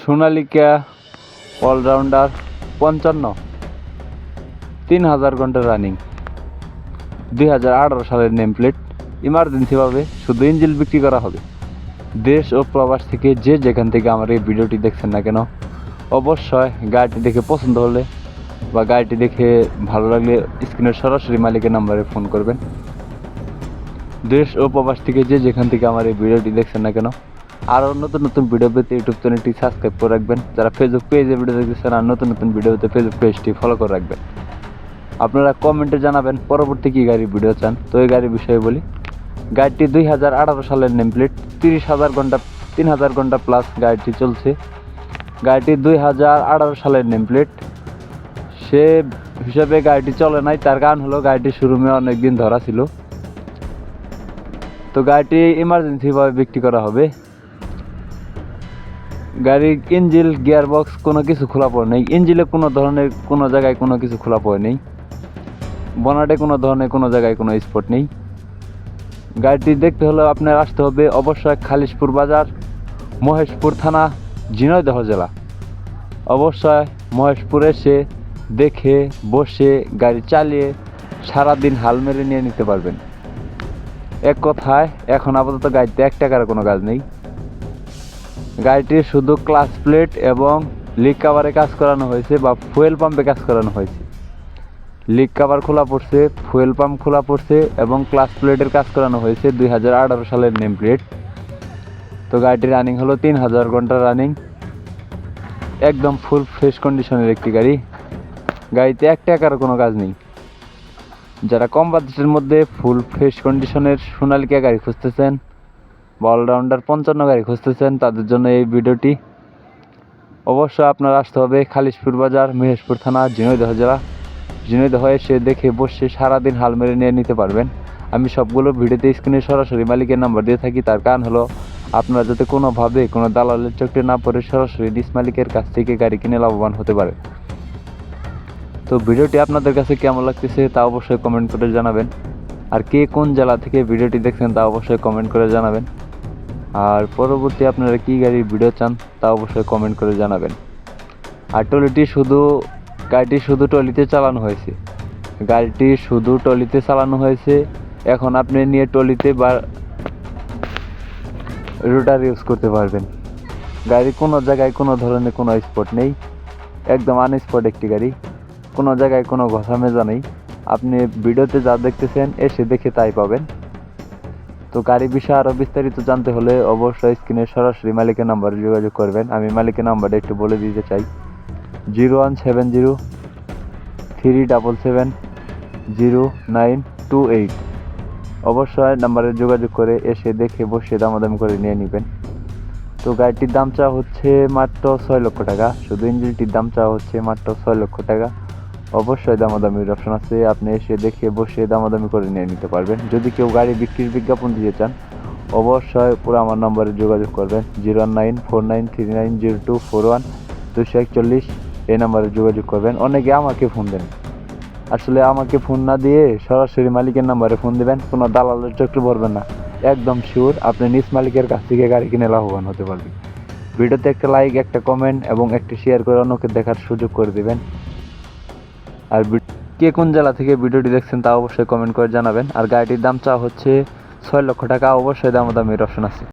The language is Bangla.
সোনালিকা, অলরাউন্ডার, পঞ্চান্ন, তিন হাজার ঘণ্টা রানিং। দুই হাজার আঠারো সালের নেম প্লেট ইমার্জেন্সিভাবে শুধু ইঞ্জিল বিক্রি করা হবে। দেশ ও প্রবাস থেকে যে যেখান থেকে আমার এই ভিডিওটি দেখছেন না কেন, অবশ্যই গাড়িটি দেখে পছন্দ হলে বা গাড়িটি দেখে ভালো লাগলে স্ক্রিনের সরাসরি মালিকের নাম্বারে ফোন করবেন। দেশ ও প্রবাস থেকে যে যেখান থেকে আমার এই ভিডিওটি দেখছেন না কেন আরও নতুন নতুন ভিডিও পেতে ইউটিউব চ্যানেলটি সাবস্ক্রাইব করে রাখবেন। যারা ফেসবুক পেজে ভিডিও দেখতেছেন আর নতুন নতুন ভিডিও পেতে ফেসবুক পেজটি ফলো করে রাখবেন। আপনারা কমেন্টে জানাবেন পরবর্তী কী গাড়ির ভিডিও চান। তো এই গাড়ির বিষয়ে বলি। গাড়িটি দুই হাজার আঠারো সালের নেম প্লেট তিরিশ হাজার ঘণ্টা, তিন হাজার ঘণ্টা প্লাস গাড়িটি চলছে। গাড়িটি দুই হাজার আঠারো সালের নেম প্লেট সে হিসাবে গাড়িটি চলে নাই, তার কারণ হলো গাড়িটি শোরুমে অনেক দিন ধরা ছিল। তো গাড়িটি ইমার্জেন্সিভাবে বিক্রি করা হবে। গাড়ির ইঞ্জিল গিয়ার বক্স কোনো কিছু খোলা পড়ে নেই। ইঞ্জিলে কোনো ধরনের কোনো জায়গায় কোনো কিছু খোলা পড়ে নেই। বনাটে কোনো ধরনের কোনো জায়গায় কোনো স্পট নেই। গাড়িটি দেখতে হলে আপনার আসতে হবে অবশ্যই খালিশপুর বাজার, মহেশপুর থানা, ঝিনাইদহ জেলা। অবশ্যই মহেশপুর এসে দেখে, বসে গাড়ি চালিয়ে সারাদিন হাল মেরে নিয়ে নিতে পারবেন। এক কথায়, এখন আপাতত গাড়িতে এক টাকার কোনো কাজ নেই। গাড়িটির শুধু ক্লাস প্লেট এবং লিক কাভারে কাজ করানো হয়েছে বা ফুয়েল পাম্পে কাজ করানো হয়েছে। লিক কাভার খোলা পড়ছে, ফুয়েল পাম্প খোলা পড়ছে এবং ক্লাস প্লেটের কাজ করানো হয়েছে দুই হাজার আঠারো সালের নেম প্লেট। তো গাড়িটির রানিং হলো তিন হাজার ঘণ্টা রানিং। একদম ফুল ফ্রেশ কন্ডিশনের একটি গাড়ি। গাড়িতে এক টাকার কোনো কাজ নেই। যারা কম বাজেটের মধ্যে ফুল ফ্রেশ কন্ডিশনের সোনালিকা গাড়ি খুঁজতেছেন অলরাউন্ডার পঞ্চান্ন গাড়ি খুঁজতেছেন, তাদের জন্য এই ভিডিওটি। অবশ্যই আপনার আসতে হবে খালিশপুর বাজার, মহেশপুর থানা, ঝিনাইদহ জেলা। ঝিনাইদহ এসে দেখে বসে সারাদিন হাল মেরে নিয়ে নিতে পারবেন। আমি সবগুলো ভিডিওতে স্ক্রিনে সরাসরি মালিকের নাম্বার দিয়ে থাকি। তার কারণ হলো, আপনারা যাতে কোনোভাবে কোনো দালালের চোখে না পড়ে সরাসরি ডিস মালিকের কাছ থেকে গাড়ি কিনে লাভবান হতে পারে। তো ভিডিওটি আপনাদের কাছে কেমন লাগতেছে তা অবশ্যই কমেন্ট করে জানাবেন। আর কে কোন জেলা থেকে ভিডিওটি দেখছেন তা অবশ্যই কমেন্ট করে জানাবেন। আর পরবর্তী আপনারা কী গাড়ির ভিডিও চান তা অবশ্যই কমেন্ট করে জানাবেন। আর টলিটি শুধু, গাড়িটি শুধু টলিতে চালানো হয়েছে। গাড়িটি শুধু টলিতে চালানো হয়েছে। এখন আপনি নিয়ে টলিতে বা রোটার ইউজ করতে পারবেন। গাড়ি কোনো জায়গায় কোনো ধরনের কোনো স্পট নেই। একদম আনস্পট একটি গাড়ি। কোনো জায়গায় কোনো ঘষা মেজা নেই। আপনি ভিডিওতে যা দেখতেছেন, এসে দেখে তাই পাবেন। তো গাড়ি বিষয়ে আরও বিস্তারিত জানতে হলে অবশ্যই স্ক্রিনে সরাসরি মালিকের নাম্বারে যোগাযোগ করবেন। আমি মালিকের নাম্বারটা একটু বলে দিতে চাই। Zero one seven zero three double seven zero nine two eight. অবশ্যই নাম্বারে যোগাযোগ করে এসে দেখে বসে দামাদামি করে নিয়ে নেবেন। তো গাড়িটির দাম চাওয়া হচ্ছে মাত্র ছয় লক্ষ টাকা। শুধু ইঞ্জিনটির দাম চাওয়া হচ্ছে মাত্র ছয় লক্ষ টাকা। অবশ্যই দামাদামির অপশন আছে। আপনি এসে দেখে বসে দামাদামি করে নিয়ে নিতে পারবেন। যদি কেউ গাড়ি বিক্রির বিজ্ঞাপন দিতে চান, অবশ্যই পুরো আমার নম্বরে যোগাযোগ করবেন। Zero nine four nine three nine zero two four one দুশো একচল্লিশ এই নাম্বারে যোগাযোগ করবেন। অনেকে আমাকে ফোন দেন। আসলে আমাকে ফোন না দিয়ে সরাসরি মালিকের নাম্বারে ফোন দিবেন, কোনো দালালের চক্রে পড়বেন না। একদম শিওর আপনি নিজ মালিকের কাছ থেকে গাড়ি কিনে লাভবান হতে পারবেন। ভিডিওতে একটা লাইক একটা কমেন্ট এবং একটা শেয়ার করে অন্যকে দেখার সুযোগ করে দিবেন। আর কে কোন জেলা থেকে ভিডিওটি দেখছেন তা অবশ্যই কমেন্ট করে জানাবেন। আর গাড়িটির দাম চাওয়া হচ্ছে ছয় লক্ষ টাকা। অবশ্যই দামাদামির অপশন আছে।